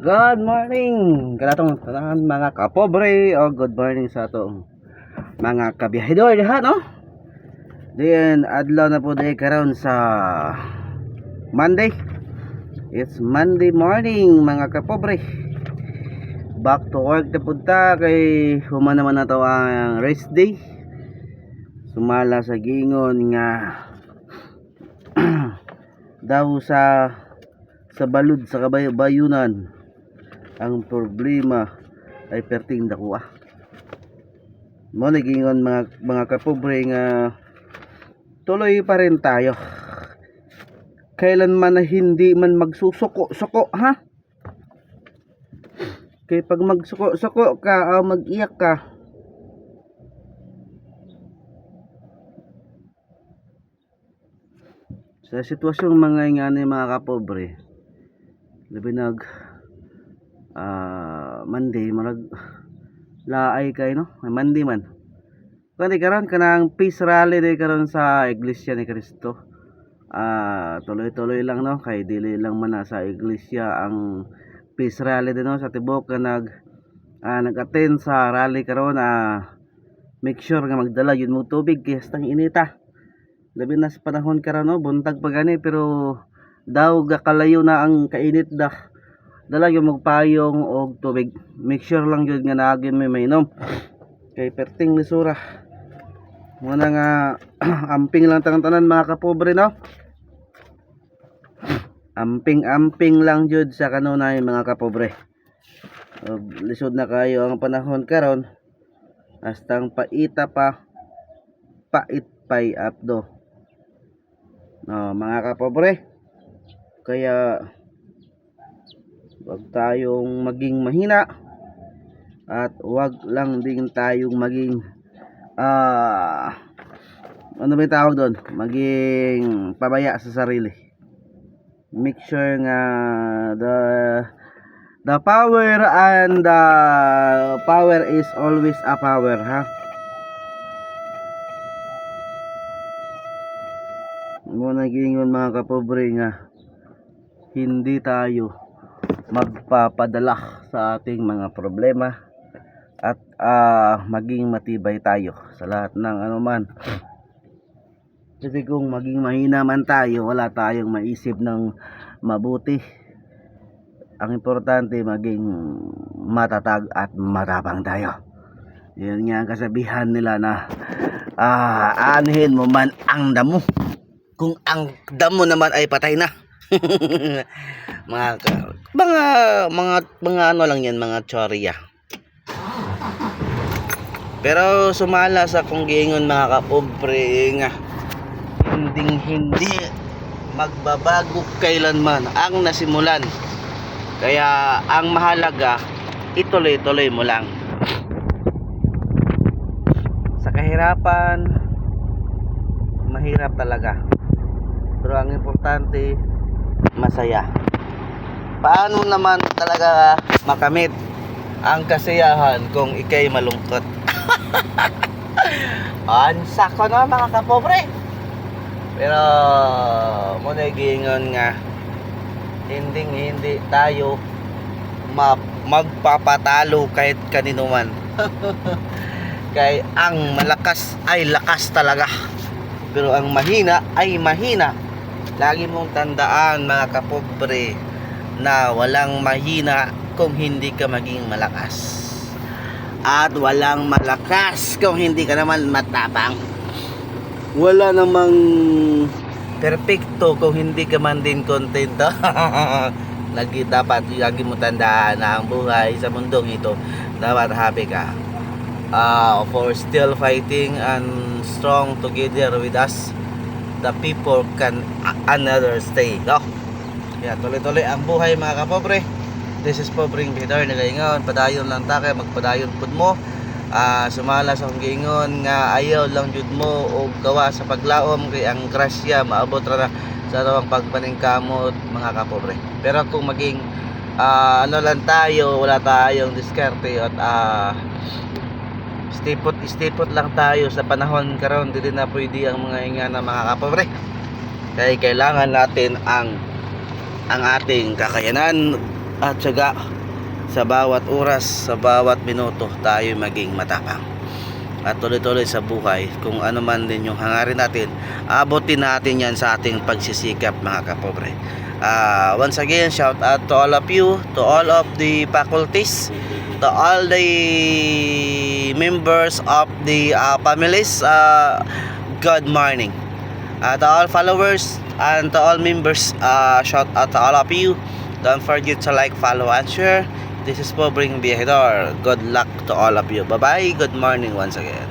Good morning! Kalatong tanan mga kapobre o good morning sa atong mga kabiyahidor diha no? Then adlaw na po day karon sa Monday. It's Monday morning mga kapobre. Back to work na punta kay human naman na ang rest day. Sumala sa gingon nga daw sa sa balud sa kabayunan ang problema ay perting dakuha mo nagingon mga mga kapobre nga tuloy pa rin tayo. Kailan man na hindi man magsusuko-suko ha? Kay pag magsuko-suko ka o mag-iyak ka sa sitwasyong mga ingani mga kapobre labi nag ah Monday marag laay kay no? Monday man. Kundi karon kanang peace rally day karon sa iglesia ni Cristo. Ah tuloy-tuloy lang no? Kay dili lang man sa iglesia ang peace rally din no? Sa tibok ka nag ah, nag-attend sa rally karon ah make sure nga magdala yun mo tubig kay hastang inita. Labi na sa panahon karon no? Buntag pa gani pero daw gakalayo na ang kainit da dala yung magpayong og tubig. Make sure lang yun nga naagi may mainom. Kay perting lisura muna nga amping lang tang tanan mga kapobre no? Amping amping lang jud sa kanunay mga kapobre. Lisod na kayo ang panahon karon. Hastang paita pa pait pay apdo. No mga kapobre. Kaya wag tayong maging mahina at wag lang din tayong maging ah ano ba yung tawag doon? Maging pabaya sa sarili. Make sure nga the the power and the power is always a power ha? Mo nagingon mga kapobre nga. Hindi tayo magpapadala sa ating mga problema at ah, maging matibay tayo sa lahat ng anuman. Kasi kung maging mahina man tayo wala tayong maisip ng mabuti. Ang importante maging matatag at matapang tayo. Yun nga ang kasabihan nila na ah, aanhin mo man ang damo. Kung ang damo naman ay patay na mga mga mga mga ano lang yan mga chorya. Pero sumala sa kung gingon mga kapobre nga. Hinding hindi magbabago kailanman ang nasimulan. Kaya ang mahalaga ituloy-tuloy mo lang. Sa kahirapan mahirap talaga. Pero ang importante masaya. Paano naman talaga makamit ang kasiyahan kung ikay malungkot? Ansa ko na mga kapobre. Pero muna gingon nga hindi hindi tayo ma magpapatalo kahit kanino man. Kay ang malakas ay lakas talaga. Pero ang mahina ay mahina lagi mong tandaan mga kapobre na walang mahina kung hindi ka maging malakas. At walang malakas kung hindi ka naman matapang. Wala namang perfecto kung hindi ka man din kontento. Lagi dapat lagi mo tandaan na ang buhay sa mundong ito dapat happy ka. Uh, for still fighting and strong together with us the people can another stay no? Kaya tuloy-tuloy ang buhay mga kapobre. This is pobreng bidar nagaingon. Padayon lang ta kay magpadayon pud mo. Ah sumala sa giingon nga ayaw lang jud mo og gawa sa paglaom kay ang grasya maabot ra na sa rawang pagpaningkamot mga kapobre. Pero kung maging ah, ano lang tayo wala tayong diskarte at ah stipot stipot lang tayo sa panahon karon. Dili na pwede ang mga ingana mga kapobre. Kaya kailangan natin ang ang ating kakayanan at syaga sa bawat oras, sa bawat minuto tayo maging matapang. At tuloy-tuloy sa buhay kung ano man din yung hangarin natin abutin natin yan sa ating pagsisikap mga kapobre. Ah, once again shout out to all of you to all of the faculties to all the members of the uh, families uh, good morning. Uh, to all followers and to all members uh, shout out to all of you. Don't forget to like follow and share. This is Pobring Viajador good luck to all of you. Bye bye good morning once again